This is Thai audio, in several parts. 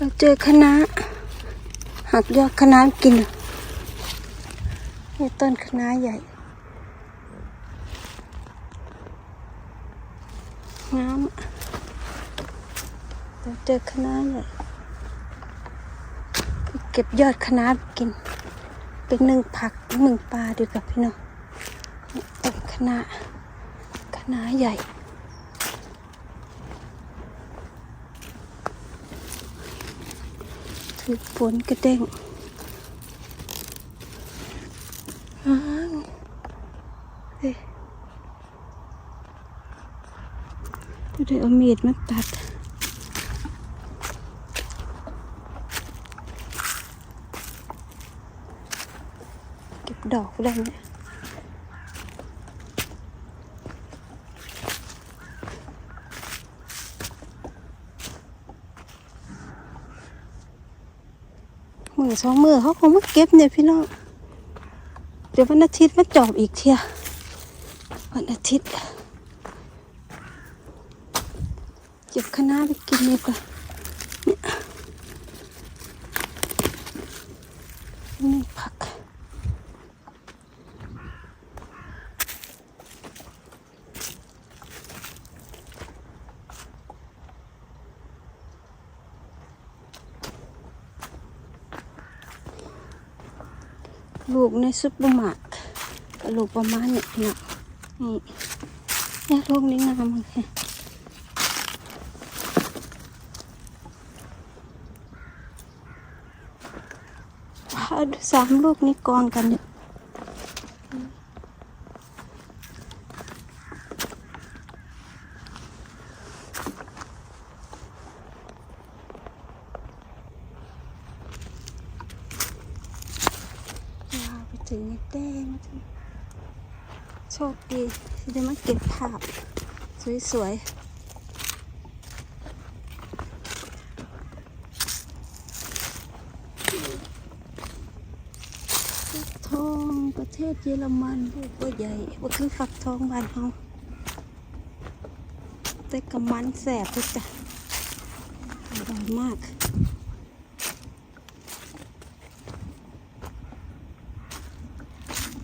เราเจอคณะหักยอดคณะกินนี่ต้นคณะใหญ่งามเราเจอคณะใหญ่เก็บยอดคณะกิน เป็นหนึ่งผักหนึ่งปลาดีกับพี่น้องต้นคณะคณะใหญ่ ถือฝนกระเด้งเฮ้ยดูได้เอามีดมาตัดเก็บดอกได้เนี่ย มือสองมือเขาคงมาเก็บเนี่ยพี่น้องเดี๋ยววันอาทิตย์มาจอบอีกเทียวันอาทิตย์เก็บคณะไปกินดีกว่า ลูกในซุปเปอร์มาร์ทกลูกประมาณนี้เน้องนี่นี่ลูกนี้งามเลยสามลูกนี้กองกันเนี่ยว้าวไป ถึงแดงมาถึงโชคดีที่ได้มาเก็บภาพ สวยๆฟักทองประเทศเยอรมันลูกก็ใหญ่ว่าคือฟักทองบ้านเราแต่กำมันแสบเลยจ้ะอร่อยมาก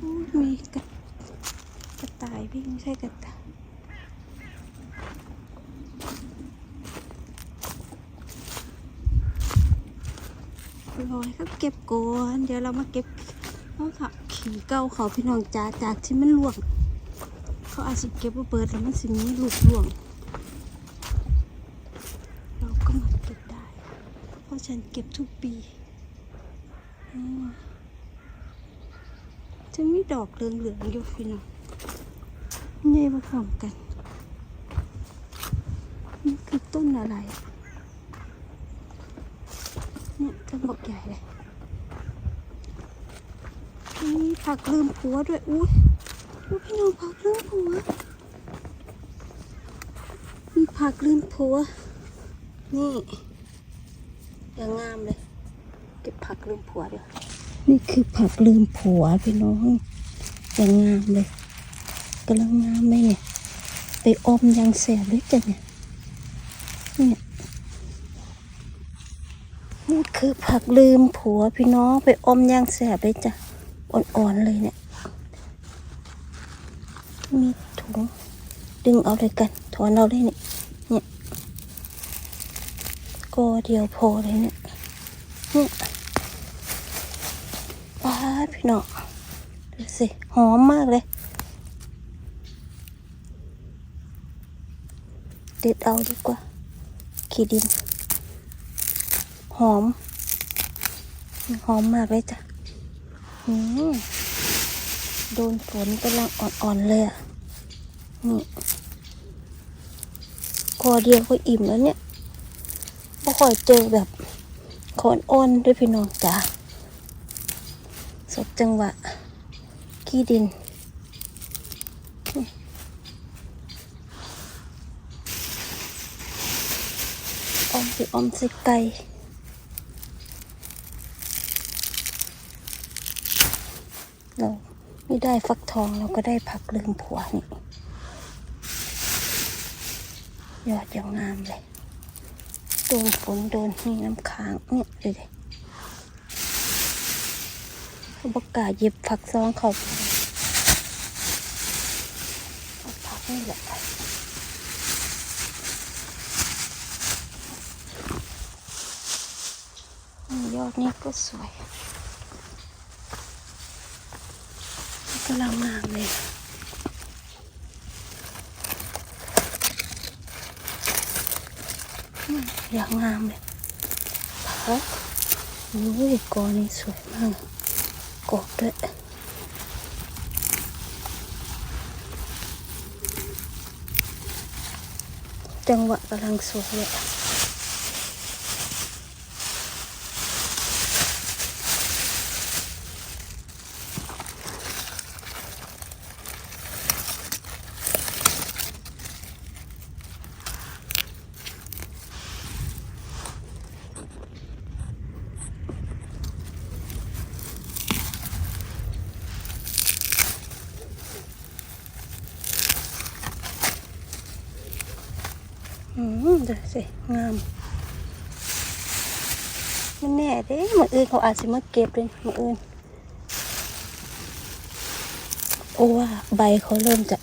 อุ๊ยมี กระกระต่ายพี่ไม่ใช่กระต่ายรอยครับเก็บก่อนเดี๋ยวเรามาเก็บเอาค่ะขี่เก้าเขาพี่น้องจ้าจากที่มันล่วง เขาอาจจะเก็บว่าเปิดแล้วมันสิมีลูกล่วง เราก็มาเก็บได้ เพราะฉันเก็บทุกปีอืม จะมีดอกเหลืองๆอยู่พี่น้องใหญ่มาพร้อมกันนี่คือต้นอะไรเนี่ยต้นบอกใหญ่เลยนี่ผักลืมผัวด้วยอุ้ยอุ้ยพี่น้องผักลืมผัวมีผักลืมผัวนี่อย่างงามเลย เก็บผักลืมผัวเดี๋ยว นี่คือผักลืมผัวพี่น้องอย่างงามเลยกำลังงามเลยเนี่ยไปอมยังแสบเลยจ้ะเนี่ยเนี่ยนี่คือผักลืมผัวพี่น้องไปอมยังแสบเลยจ้ะอ่อนๆเลยเนี่ยมีถุงดึงเอาเลยกัน ถอนเอาเลยเนี่ยเนี่ยก็เดียวพอเลยเนี่ยเนี่ย ว้าพี่น้องดูสิ หอมมากเลย เด็ดเอาดีกว่า ขี้ดิน หอม หอมมากเลยจ้ะอืมโดนฝนกำลังอ่อนๆเลยอะ นี่คอเดียวก็อิ่มแล้วเนี่ยไม่ค่อยเจอแบบขอนอ่อนด้วยพี่น้องจ้า สดจังหวะ ขี้ดิน อมสิอมสิไก่เราไม่ได้ฟักทองเราก็ได้ผักลืมผัวนี่ยอดอย่างงามเลย โดนฝนโดนนี่น้ำค้างเนี่ยเดี๋ยวดิ บอกกาหยิบผักซองเขาผักนี่แหละยอดนี้ก็สวยกำลังงามเลยอย่างงามเลยพักอุ้ยกอนี้สวยมาก กอบด้วยจังหวะกำลังสวยเลย อืมดูสิงามมันแน่เด้มืออื่นเขาอาจจะมาเก็บเลยมืออื่น โอ้ว่าใบเขาเริ่มจะ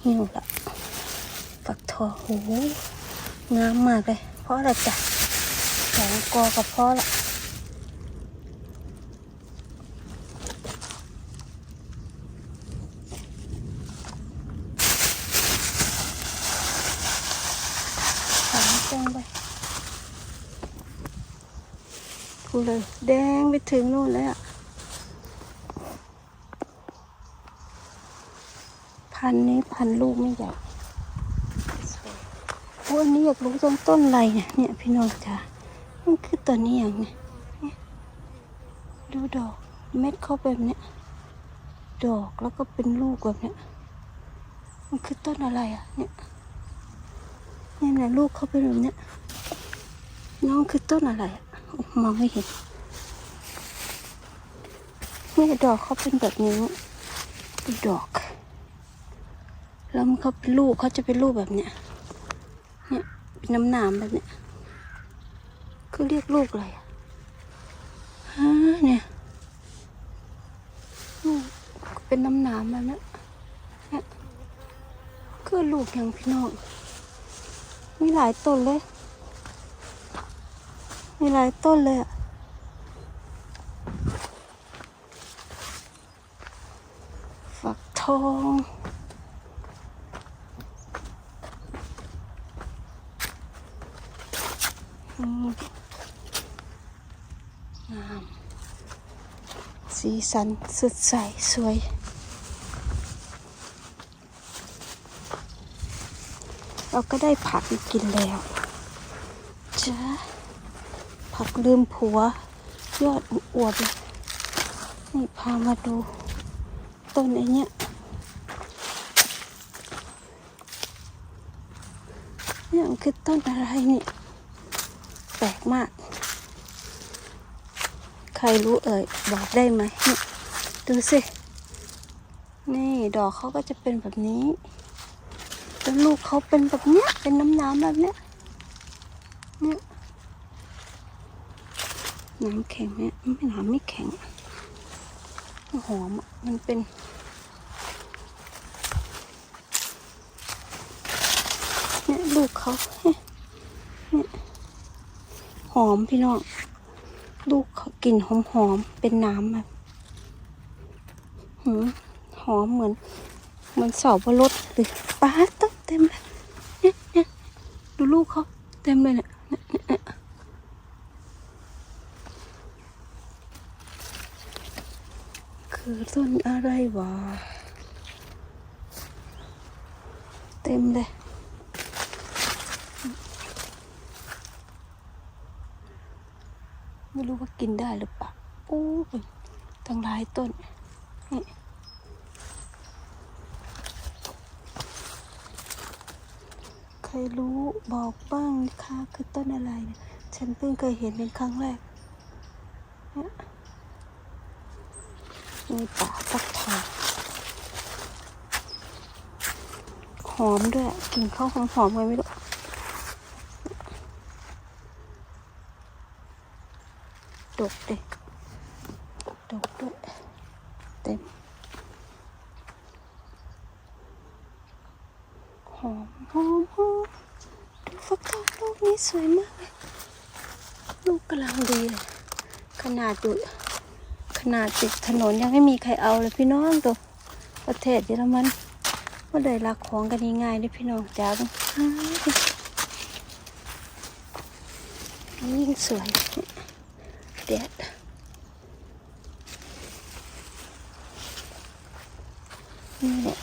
เหี่ยวละฝักทองโอ้โหงามมากเลย เพราะอะไรจ้ะสองกอกับพ่อละ สามแดงไปพูเลย แดงไปถึงนู่นเลยอะ พันนี้พันลูกไม่ใหญ่โอ้อันนี้อยากรู้ต้นต้นอะไรเนี่ยเนี่ยพี่น้องจ๋ามันคือตัวนี้อย่างไงเนี่ยดูดอกเม็ดเขาแบบเนี้ยดอกแล้วก็เป็นลูกแบบเนี้ยมันคือต้นอะไรอะเนี่ย นี่ยนะลูกเขาเป็นแบบเนี้ยน้องคือต้นอะไรอมองไม่เห็นเนี่ยดอกเขาเป็นแบบนี้ดูดอก แล้วมันเขาเป็นลูกเขาจะเป็นลูกแบบเนี้ยเนี่ยเป็นน้ำหนามแบบเนี้ยคือเรียกลูกอะไรอะฮะเนี่ยลูกเป็นน้ำหนามแบบเนี้ยเนี่ยคือลูกอย่างพี่น้อง มีหลายต้นเลย มีหลายต้นเลยอะฝักทองงามสีสันสดใสสวย เราก็ได้ผักกินแล้วจ้าผักลืมผัวยอดอวบเลยนี่พามาดูต้นไอเนี้ยเนี่ยมันคือต้นอะไรเนี่ยแปลกมาก ใครรู้เอ่ยบอกได้ไหมดูสิ นี่ดอกเขาก็จะเป็นแบบนี้ แล้วลูกเขาเป็นแบบเนี้ย เป็นน้ำน้ำๆแบบเนี้ย เนี่ยน้ำแข็งเนี่ยไม่น้ำไม่แข็งหอมอะมันเป็นเนี่ยลูกเขาเนี่ยหอมพี่น้องลูกเขากลิ่นหอมหอมๆเป็นน้ำแบบหอมเหมือน เหมือนเสาวรสเลยป้า ต็มเลยเนี่ยเนี่ยดูลูกเขาเต็มเลยเนี่ยเนี่ยเนี่ยเนี่ยคือต้นอะไรวะเต็มเลยไม่รู้ว่ากินได้หรือเปล่าโอ้ยตั้งหลายต้นนี่ เคยรู้บอกบ้างนะคะคือต้นอะไรนะฉันเพิ่งเคยเห็นเป็นครั้งแรกนี่ป่าฟักทางหอมด้วยกลิ่นข้าวหอมหอมเลยไม่รู้ดกเด็กดกด้วยเต็ม อมหอมหอมดูฟักทองลูกนี้สวยมากเลยลูกกำลังดีเลยขนาดอยู่ขนาดติดถนนยังไม่มีใครเอาเลยพี่น้องตัวประเทศเยอรมันว่าได้รักของกันง่ายๆเลยพี่น้องจ้าบ้างยิ่งสวยแดดนี่แหละ